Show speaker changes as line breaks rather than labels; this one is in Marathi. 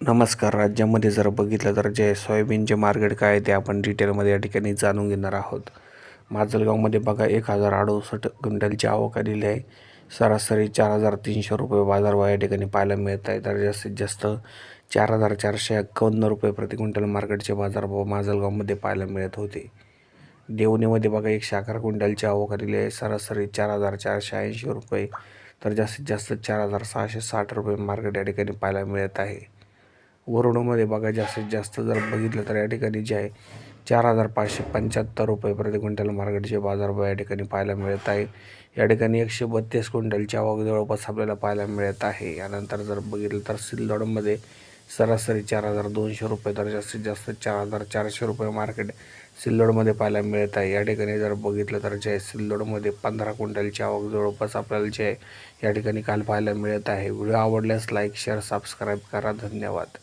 नमस्कार राज्यामध्ये जर बघितलं तर जे सोयाबीनचे मार्केट काय आहे ते आपण डिटेलमध्ये या ठिकाणी जाणून घेणार आहोत. माजलगावमध्ये बघा एक हजार अडुसष्ट क्विंटलची आवक आलेली आहे. सरासरी चार हजार तीनशे रुपये बाजारभाव या ठिकाणी पाहायला मिळत आहे. तर जास्तीत जास्त चार हजार चारशे एक्कावन्न रुपये प्रति क्विंटल मार्केटचे बाजारभाव माजलगावमध्ये पाहायला मिळत होते. देवणीमध्ये बघा एकशे अकरा क्विंटलची आवक आलेली आहे. सरासरी चार हजार चारशे ऐंशी रुपये तर जास्तीत जास्त चार हजार सहाशे साठ रुपये मार्केट या ठिकाणी पाहायला मिळत आहे. वरुडमध्ये बघा जास्तीत जास्त जर बघितलं तर या ठिकाणी जे आहे चार हजार पाचशे पंच्याहत्तर रुपये प्रति क्विंटल मार्केटचे बाजारभाव या ठिकाणी पाहायला मिळत आहे. या ठिकाणी एकशे बत्तीस क्विंटलच्या आवक जवळपास आपल्याला पाहायला मिळत आहे. यानंतर जर बघितलं तर सिल्लोडमध्ये सरासरी चार हजार दोनशे रुपये तर जास्तीत जास्त चार हजार चारशे रुपये मार्केट सिल्लोडमध्ये पाहायला मिळत आहे. या ठिकाणी जर बघितलं तर जे आहे सिल्लोडमध्ये पंधरा क्विंटलची आवक जवळपास आपल्याला जे आहे या ठिकाणी काल पाहायला मिळत आहे. व्हिडिओ आवडल्यास लाईक शेअर सबस्क्राईब करा. धन्यवाद.